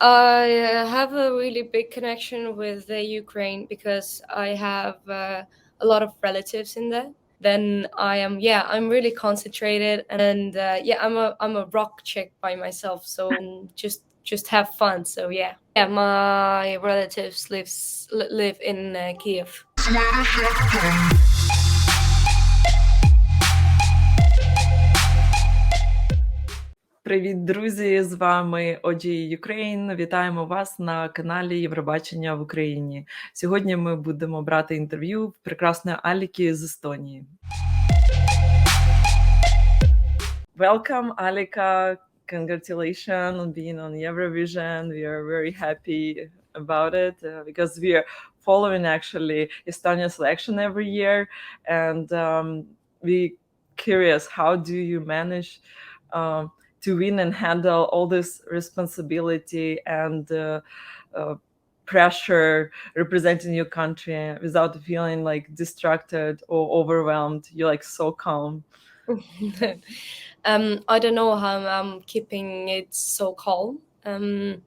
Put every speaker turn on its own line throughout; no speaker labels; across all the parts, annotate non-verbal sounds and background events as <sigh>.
I have a really big connection with the Ukraine because I have uh, a lot of relatives in there. Then I am, yeah, I'm really concentrated, and uh, yeah, I'm a I'm a rock chick by myself, so just just have fun. So yeah, yeah, my relatives lives live in uh, Kiev.
Привіт, друзі! З вами OG Ukraine. Вітаємо вас на каналі Євробачення в Україні. Сьогодні ми будемо брати інтерв'ю прекрасної Аліки з Естонії. Welcome, Alika. Congratulations on being on Eurovision. We are very happy about it uh, because we are following actually Estonia selection every year, and um, we curious how do you manage um, to win and handle all this responsibility and uh, uh, pressure representing your country without feeling like distracted or overwhelmed you're like so calm <laughs>
um, I don't know how I'm keeping it so calm. Um,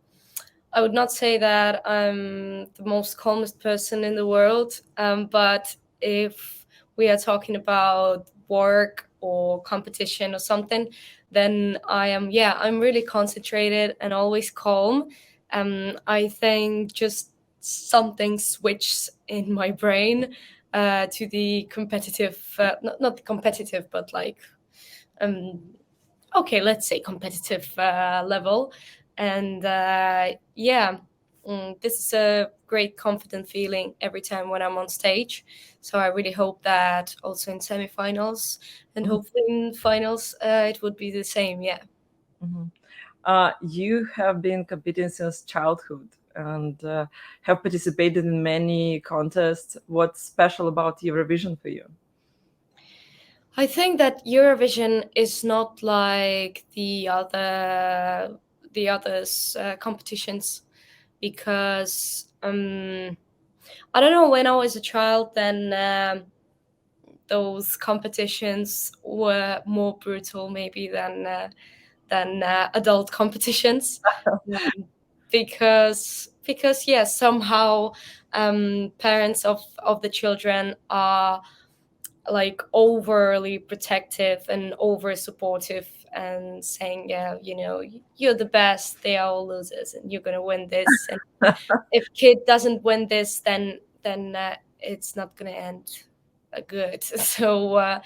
I would not say that I'm the most calmest person in the world, um, but if we are talking about work or competition or something, then I am, yeah, I'm really concentrated and always calm. Um, I think just something switched in my brain uh, to the competitive, uh, not, not competitive, but like, um, okay, let's say competitive uh, level. And uh, yeah, mm, this is a great confident feeling every time when I'm on stage. So I really hope that also in semifinals and
Mhm.
hopefully in finals uh, it would be the same. Yeah.
Mhm. Uh, you have been competing since childhood and uh, have participated in many contests. What's special about Eurovision for you?
I think that Eurovision is not like the other the others uh, competitions because um, I don't know when I was a child then um, those competitions were more brutal maybe than uh, than uh, adult <laughs> competitions. <laughs> Because because yeah somehow um, parents of of the children are like overly protective and over supportive and saying yeah you know you're the best they are all losers and you're gonna win this <laughs> and if kid doesn't win this then then uh, it's not gonna end uh, good. <laughs> So uh,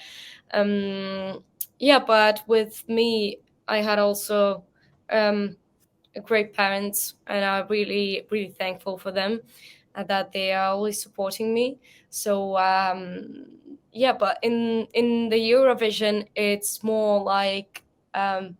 um yeah but with me i had also um great parents and i'm really really thankful for them uh, that they are always supporting me. So um yeah but in in the eurovision it's more like um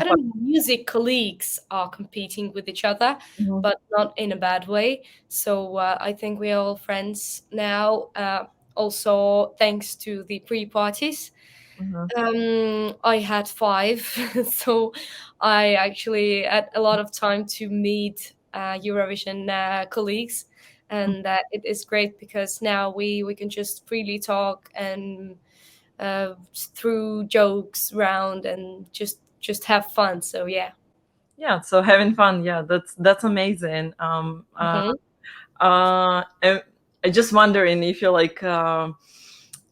I don't know, music colleagues are competing with each other,
Mhm.
but not in a bad way. So uh, I think we are all friends now. Uh, also, thanks to the pre parties.
Mhm.
Um, I had five, <laughs> so I actually had a lot of time to meet uh, Eurovision uh, colleagues, and uh, it is great because now we we can just freely talk and uh, through jokes round and just just have fun. So yeah.
Yeah, so having fun. Yeah, that's that's amazing. Um, uh,
Mhm.
uh, and I just wondering if you're like um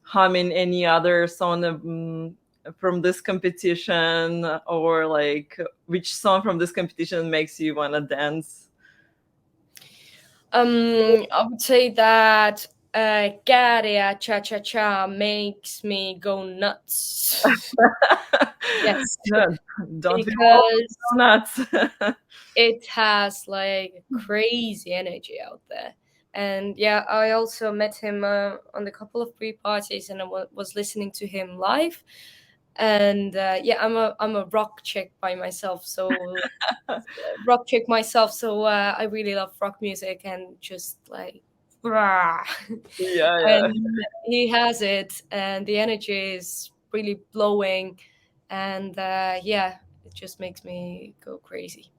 humming any other song um, from this competition, or like which song from this competition makes you wanna dance?
Um, I would say that uh, Garia Cha Cha Cha makes me go nuts. <laughs> yes,
don't
because
go nuts? <laughs>
it has like crazy energy out there. And yeah, I also met him uh, on a couple of pre parties, and I was listening to him live. And uh, yeah, I'm a I'm a rock chick by myself, so <laughs> rock chick myself. So uh, I really love rock music and just like.
Yeah, yeah.
and he has it, and the energy is really blowing, and uh, yeah, it just makes me go crazy.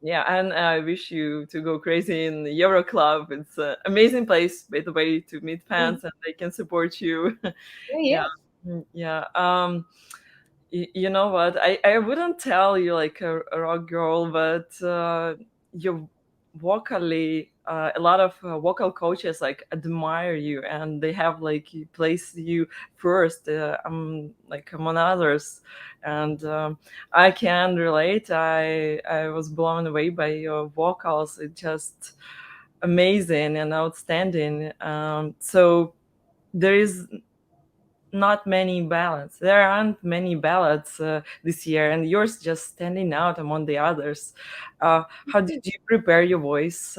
Yeah, and I wish you to go crazy in the Euro Club. It's an amazing place, by the way, to meet fans and they can support you.
Yeah, <laughs>
yeah,
yeah.
Mm, yeah. Um, you know what I, I wouldn't tell you like a, a rock girl but uh, you vocally uh, a lot of uh, vocal coaches like admire you and they have like place you first uh, um, like among others and um, i can relate i i was blown away by your vocals it just amazing and outstanding um, so there is not many ballads. There aren't many ballads uh, this year, and yours just standing out among the others. Uh, how did <laughs> you prepare your voice?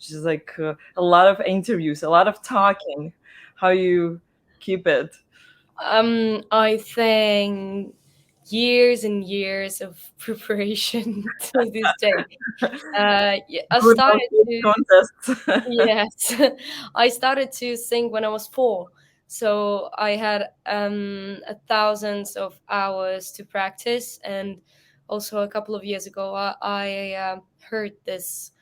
Uh, just like uh, a lot of interviews, a lot of talking. How you keep it?
Um, I think years and years of <laughs> preparation <laughs> to this day. Uh, I started to, <laughs> yes, I started to sing when I was four. So I had um, thousands of hours to practice, and also a couple of years ago, I, I uh, heard this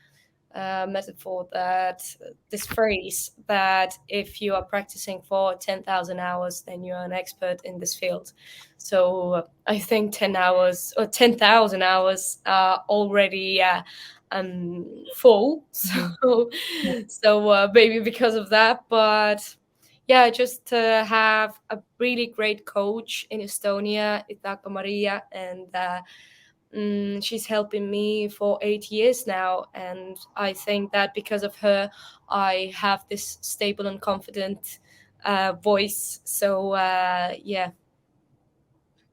uh, metaphor that this phrase that if you are practicing for 10,000 hours, then you're an expert in this field. So I think 10 hours or 10,000 hours are already uh, um, full. <laughs> So, so uh, maybe because of that, but yeah, just to have a really great coach in Estonia, Itaka Maria, and mm, she's helping me for eight years now. And I think that because of her, I have this stable and confident uh, voice. So uh, yeah.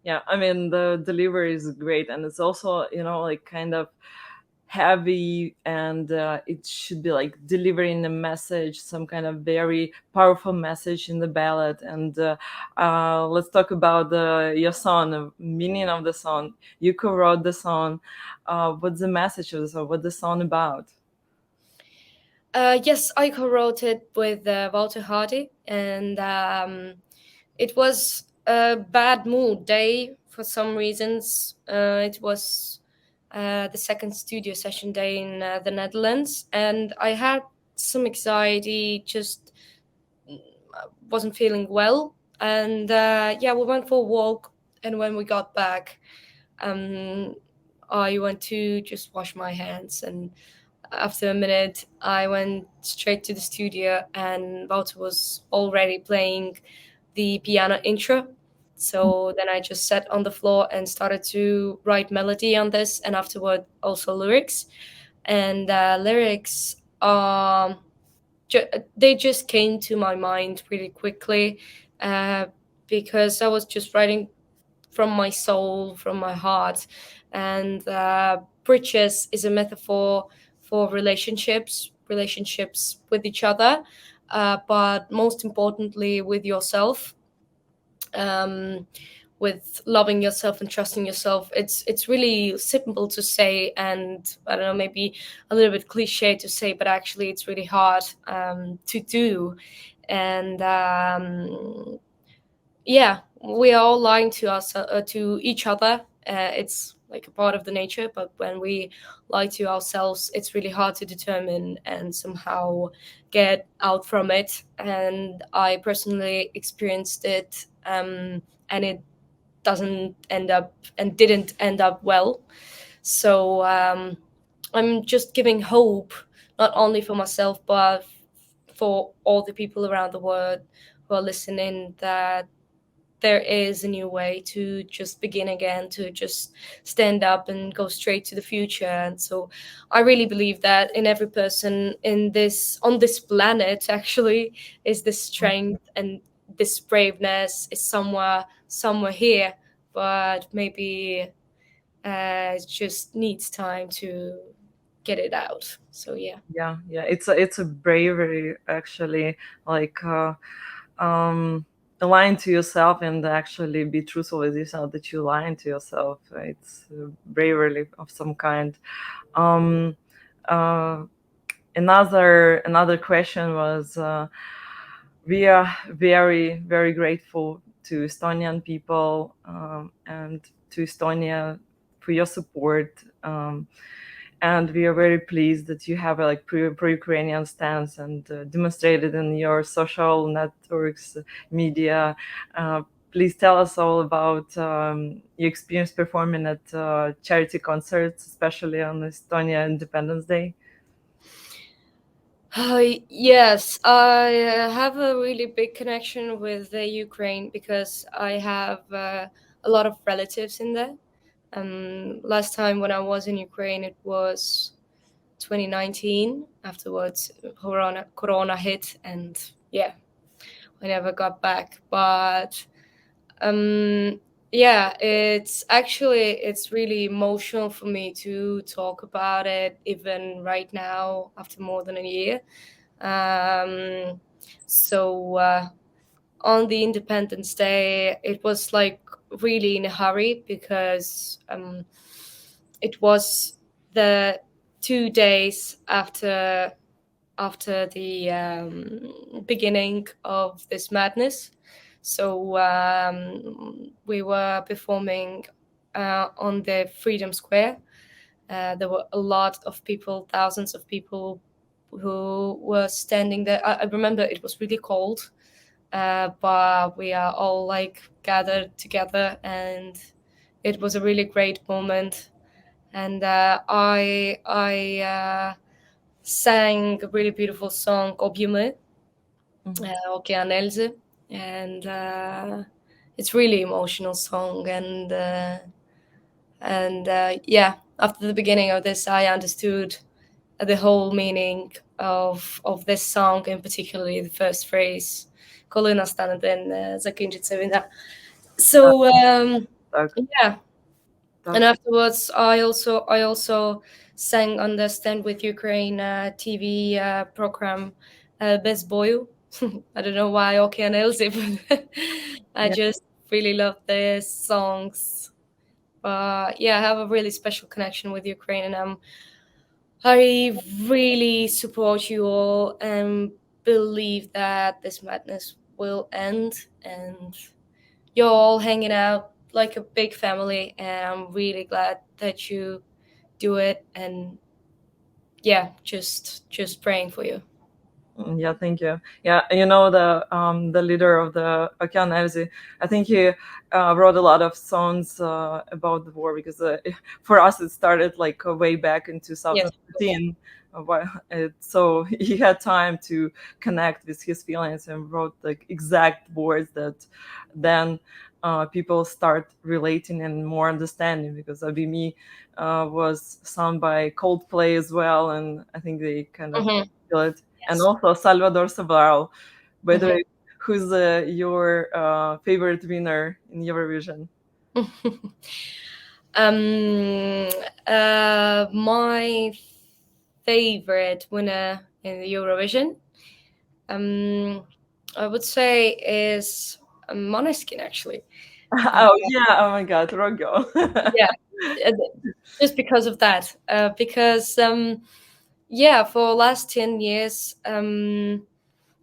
Yeah, I mean the delivery is great, and it's also you know like kind of heavy and uh, it should be like delivering a message some kind of very powerful message in the ballad. And uh, uh, let's talk about the your song the meaning of the song. You co-wrote the song. Uh, what's the message of the song? What's the song about?
Uh, yes i co-wrote it with uh, walter hardy. And um, it was a bad mood day for some reasons. It was uh, the second studio session day in uh, the Netherlands, and I had some anxiety, just mm, wasn't feeling well. And uh, yeah, we went for a walk, and when we got back, um, I went to just wash my hands, and after a minute, I went straight to the studio, and Walter was already playing the piano intro so then I just sat on the floor and started to write melody on this, and afterward also lyrics. And uh, lyrics, um, ju- they just came to my mind really quickly uh, because I was just writing from my soul, from my heart. And uh, bridges is a metaphor for relationships, relationships with each other, uh, but most importantly with yourself um, with loving yourself and trusting yourself it's it's really simple to say and i don't know maybe a little bit cliche to say but actually it's really hard um, to do. And um, yeah we are all lying to us uh, to each other. Uh, it's like a part of the nature but when we lie to ourselves it's really hard to determine and somehow get out from it. And i personally experienced it um, and it doesn't end up and didn't end up well so um, i'm just giving hope not only for myself but for all the people around the world who are listening that there is a new way to just begin again, to just stand up and go straight to the future. And so I really believe that in every person in this on this planet <laughs> actually is this strength and this braveness is somewhere somewhere here, but maybe uh, it just needs time to get it out. So yeah.
Yeah, yeah. It's a it's a bravery actually like uh um lying to yourself and actually be truthful with yourself that you're lying to yourself it's bravery of some kind um, uh, another another question was uh, we are very very grateful to estonian people um, and to estonia for your support um, and we are very pleased that you have a like pro-Ukrainian stance and uh, demonstrated in your social networks, media. Uh, please tell us all about um, your experience performing at uh, charity concerts, especially on Estonia Independence Day.
Uh, yes, I have a really big connection with the Ukraine because I have uh, a lot of relatives in there. Um, last time when I was in Ukraine, it was 2019. Afterwards, Corona Corona hit, and yeah, I never got back. But um, yeah, it's actually it's really emotional for me to talk about it, even right now after more than a year. Um, so uh, on the Independence Day, it was like really in a hurry because um, it was the two days after after the um, beginning of this madness. So um, we were performing uh, on the Freedom Square. Uh, there were a lot of people, thousands of people who were standing there. I, I remember it was really cold, uh, but we are all like gathered together, and it was a really great moment. And uh, I I uh, sang a really beautiful song, Obyemy, mm-hmm. uh, Okean and uh, it's really emotional song and uh, and uh, yeah after the beginning of this i understood the whole meaning of of this song and particularly the first phrase so um, yeah. And afterwards i also i also sang on the stand with ukraine uh, tv uh, program uh, best boy <laughs> I don't know why Okean Elzy, <laughs> but I yeah. just really love their songs. But yeah, I have a really special connection with Ukraine, and I'm I really support you all and believe that this madness will end and you're all hanging out like a big family and I'm really glad that you do it and yeah just just praying for you
yeah thank you yeah you know the um the leader of the Elzy i think he uh, wrote a lot of songs uh, about the war because uh, <laughs> for us it started like way back in 2015 yes. <laughs> so <laughs> he had time to connect with his feelings and wrote like exact words that then uh, people start relating and more understanding because uh, was sung by Coldplay as well, and I think they kind of mm-hmm. feel it. And also Salvador Sobral. By the way, who's uh, your uh, favorite winner in Eurovision? <laughs>
um, uh, my favorite winner in the Eurovision, um, I would say, is Måneskin actually. <laughs>
Oh yeah! Oh my God, Rogo. <laughs>
yeah, just because of that. Uh, because um, yeah, for last ten years, um,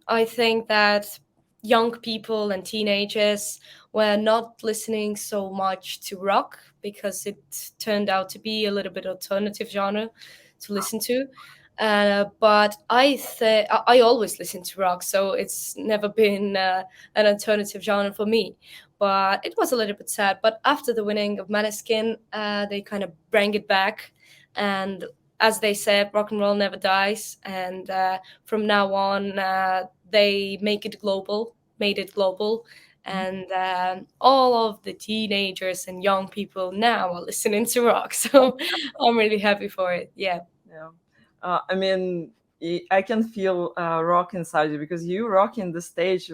I think that young people and teenagers were not listening so much to rock because it turned out to be a little bit alternative genre to listen to. Uh, but I th- I always listen to rock, so it's never been uh, an alternative genre for me. But it was a little bit sad. But after the winning of Måneskin, uh, they kind of bring it back, and as they said, rock and roll never dies. And uh, from now on, uh, they make it global, made it global, and um, all of the teenagers and young people now are listening to rock. <laughs> So <laughs> I'm really happy for it. Yeah.
Yeah uh, I mean, I can feel uh, rock inside you because you rocking the stage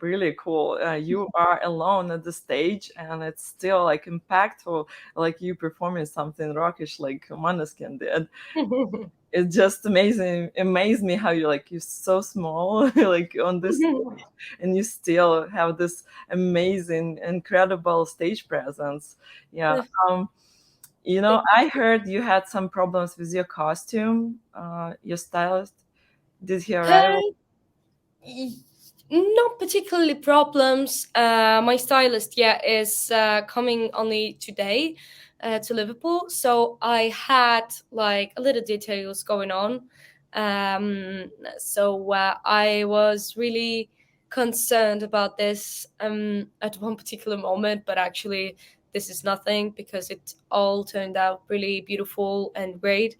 really cool. Uh, <laughs> you are alone at the stage, and it's still like impactful, like you performing something rockish like Måneskin did. <laughs> it's just amazing. Amazed me how you're like you're so small, <laughs> like on this, stage, and you still have this amazing, incredible stage presence. Yeah. Um, you know, I heard you had some problems with your costume. Uh, your stylist did he arrive?
Not particularly problems. Uh, my stylist, yeah, is uh, coming only today uh, to Liverpool, so I had like a little details going on. Um, so uh, I was really concerned about this um, at one particular moment, but actually, this is nothing because it all turned out really beautiful and great.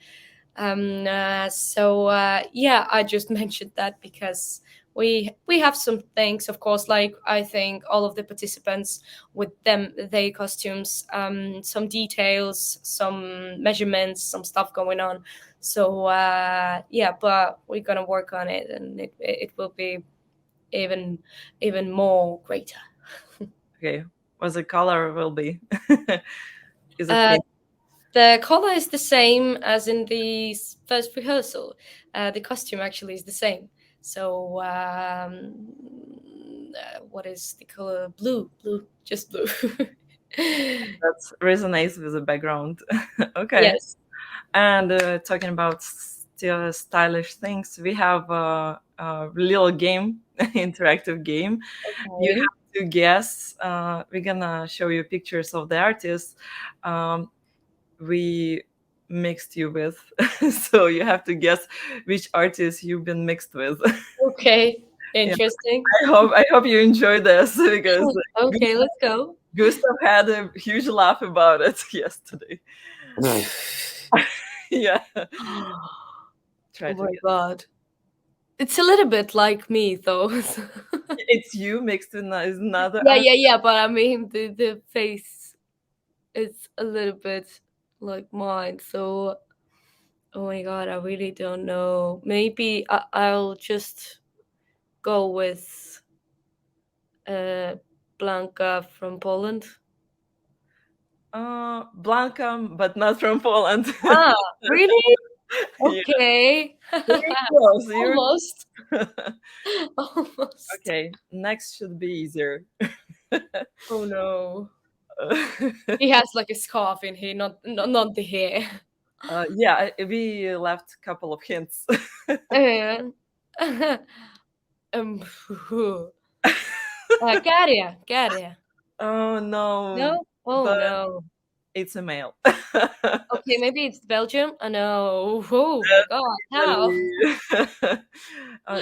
Um, uh, so uh, yeah, I just <laughs> mentioned that because we we have some things, of course. Like I think all of the participants with them, their costumes, um, some details, some measurements, some stuff going on. So uh, yeah, but we're gonna work on it, and it it will be even even more greater. <laughs>
okay, what's the color will be? <laughs>
Is it uh, the color is the same as in the first rehearsal. Uh, the costume actually is the same. So um, uh, what is the color? Blue, blue, just blue. <laughs>
that resonates with the background. <laughs> okay. Yes. And uh, talking about still stylish things, we have a, a little game, <laughs> interactive game. Okay. You have to guess. Uh, we're gonna show you pictures of the artists. Um, we mixed you with. <laughs> so you have to guess which artist you've been mixed with. <laughs>
Okay. Interesting.
Yeah. I hope I hope you enjoy this <laughs> because oh,
Okay, Gustav, let's go.
Gustav had a huge laugh about it yesterday. <sighs> yeah. <gasps>
Try oh my guess. god. It's a little bit like me though.
it's you mixed with another.
Yeah, yeah, yeah. But I mean, the the face is a little bit like mine. So, oh my god, I really don't know. Maybe I- I'll just go with uh, Blanka from Poland.
Uh, Blanca, but not from Poland.
ah, <laughs> really? Okay. <laughs>
close.
Almost. <laughs> Almost.
Okay, next should be easier.
oh no. <laughs> he has like a scarf in here, not not, not the hair.
Uh, yeah, we left a couple of hints.
uh, <laughs> um, <laughs> uh, Garia, Garia.
Oh no.
No. Oh no.
It's a male.
okay, maybe it's Belgium. I know. Oh my god, how? uh,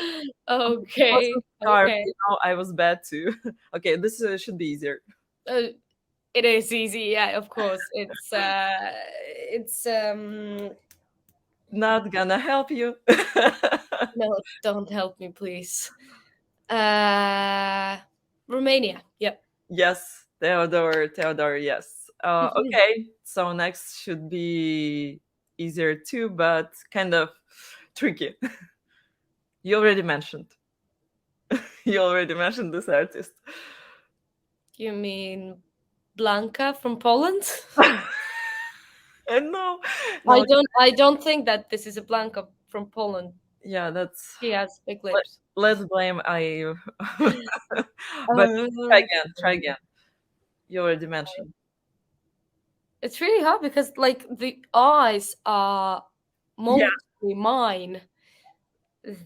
okay.
okay. You know, I was bad too. Okay, this uh, should be easier.
Uh, it is easy, yeah, of course. It's uh it's um
not gonna help you. <laughs>
no, don't help me, please. Uh Romania, yep.
Yes, Theodore, Theodore, yes. Uh, okay, so next should be easier too, but kind of tricky. <laughs> you already mentioned. <laughs> you already mentioned this artist.
You mean Blanka from Poland?
and <laughs> no,
no, I don't. I don't think that this is a Blanka from Poland.
Yeah, that's.
He has big lips.
Let, us blame IU. <laughs> but uh, try again. Try again. You already mentioned.
It's really hard because, like, the eyes are mostly yeah. mine.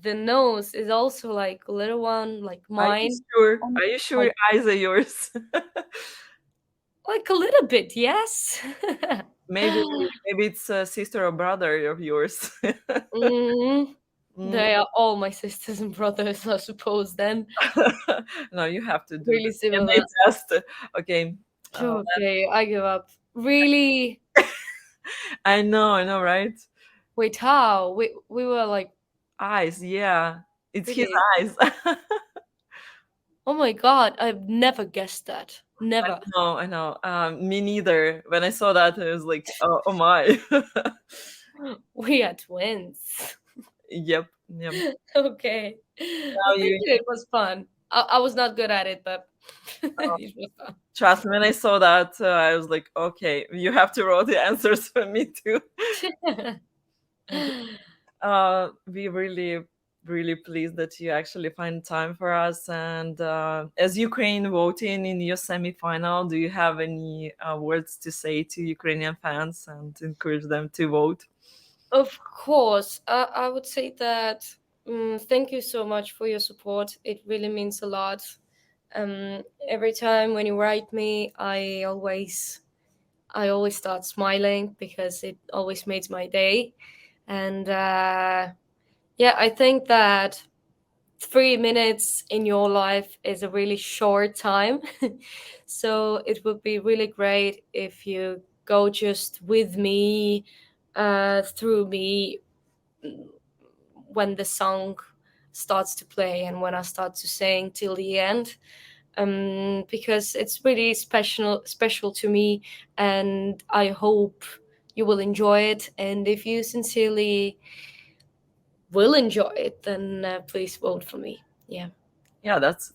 The nose is also like a little one, like mine. Are you
sure? Are you sure eyes are yours? <laughs>
Like a little bit, yes. <laughs>
maybe maybe it's a sister or brother of yours.
mm, <laughs> mm. They are all my sisters and brothers, I suppose. Then. <laughs>
no, you have to do
really similar.
Test. Okay.
Uh, okay, I give up. Really?
I know, I know, right?
Wait, how? We we were like
eyes. Yeah, it's really? his eyes.
oh my god! I've never guessed that. Never.
No, I know. Um, me neither. When I saw that, I was like, oh, oh my. <gasps>
we are twins.
Yep. Yep. <laughs>
okay. Now you... It was fun. I, I, was not good at it, but <laughs> oh. it was fun.
Trust me, when I saw that, uh, I was like, okay, you have to write the <laughs> answers for me too. uh, we really really pleased that you actually find time for us. And uh, as Ukraine voting in your semifinal, do you have any uh, words to say to Ukrainian fans and encourage them to vote?
Of course, uh, I would say that um, thank you so much for your support. It really means a lot. Um, every time when you write me, I always, I always start smiling because it always makes my day. And uh, yeah, I think that three minutes in your life is a really short time. <laughs> so it would be really great if you go just with me, uh, through me mm, when the song starts to play and when I start to sing till the end. Um, because it's really special special to me and I hope you will enjoy it. And if you sincerely will enjoy it, then uh, please vote for me. Yeah.
Yeah, that's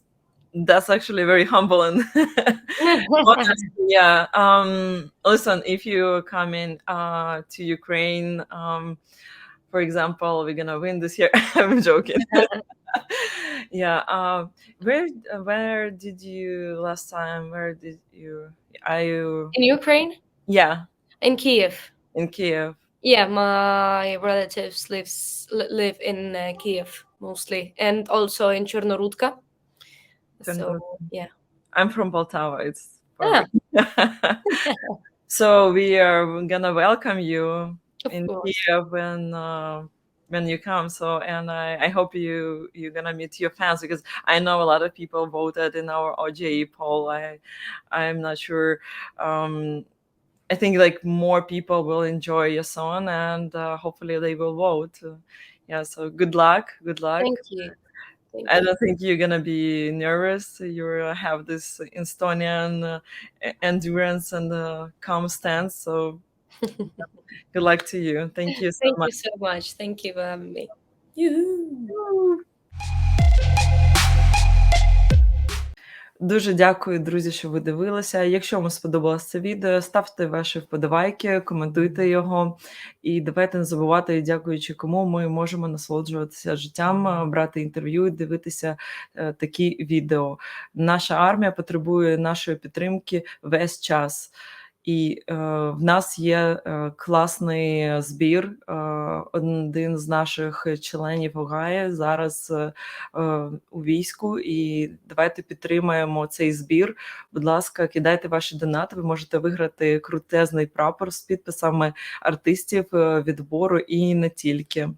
that's actually very humble and. <laughs> Yeah. Um, listen, if you come in uh, to Ukraine, um, for example, we're gonna win this year. <laughs> I'm joking. <laughs> yeah. Um, where where did you last time? Where did you? Are you?
In Ukraine,
Yeah,
in Kiev.
in Kiev.
Yeah, my relatives lives live in uh, Kiev mostly, and also in Chernorutka. So yeah,
I'm from Poltava. It's
Ah.
perfect. <laughs> so we are gonna welcome you
of
in
course.
Kiev when uh, when you come. So and I, I hope you you're gonna meet your fans because I know a lot of people voted in our OJE poll. I I'm not sure. Um, I think like more people will enjoy your song and uh, hopefully they will vote. Yeah. So good luck. Good luck.
Thank you. Thank
I don't think you're gonna be nervous. You have this Estonian uh, endurance and uh, calm stance. So <laughs> good luck to you. Thank you so
Thank you
much.
so much. Thank you for having me. Yoo-hoo.
Дуже дякую, друзі, що ви дивилися. Якщо вам сподобалось це відео, ставте ваші вподобайки, коментуйте його. І давайте не забувати, дякуючи кому ми можемо насолоджуватися життям, е, брати інтерв'ю і дивитися е, такі відео. Наша армія потребує нашої підтримки весь час. І е, в нас є е, класний збір. Е, один з наших членів Огає зараз е, е, у війську. І давайте підтримаємо цей збір. Будь ласка, кидайте ваші донати. Ви можете виграти крутезний прапор з підписами артистів е, відбору і не тільки.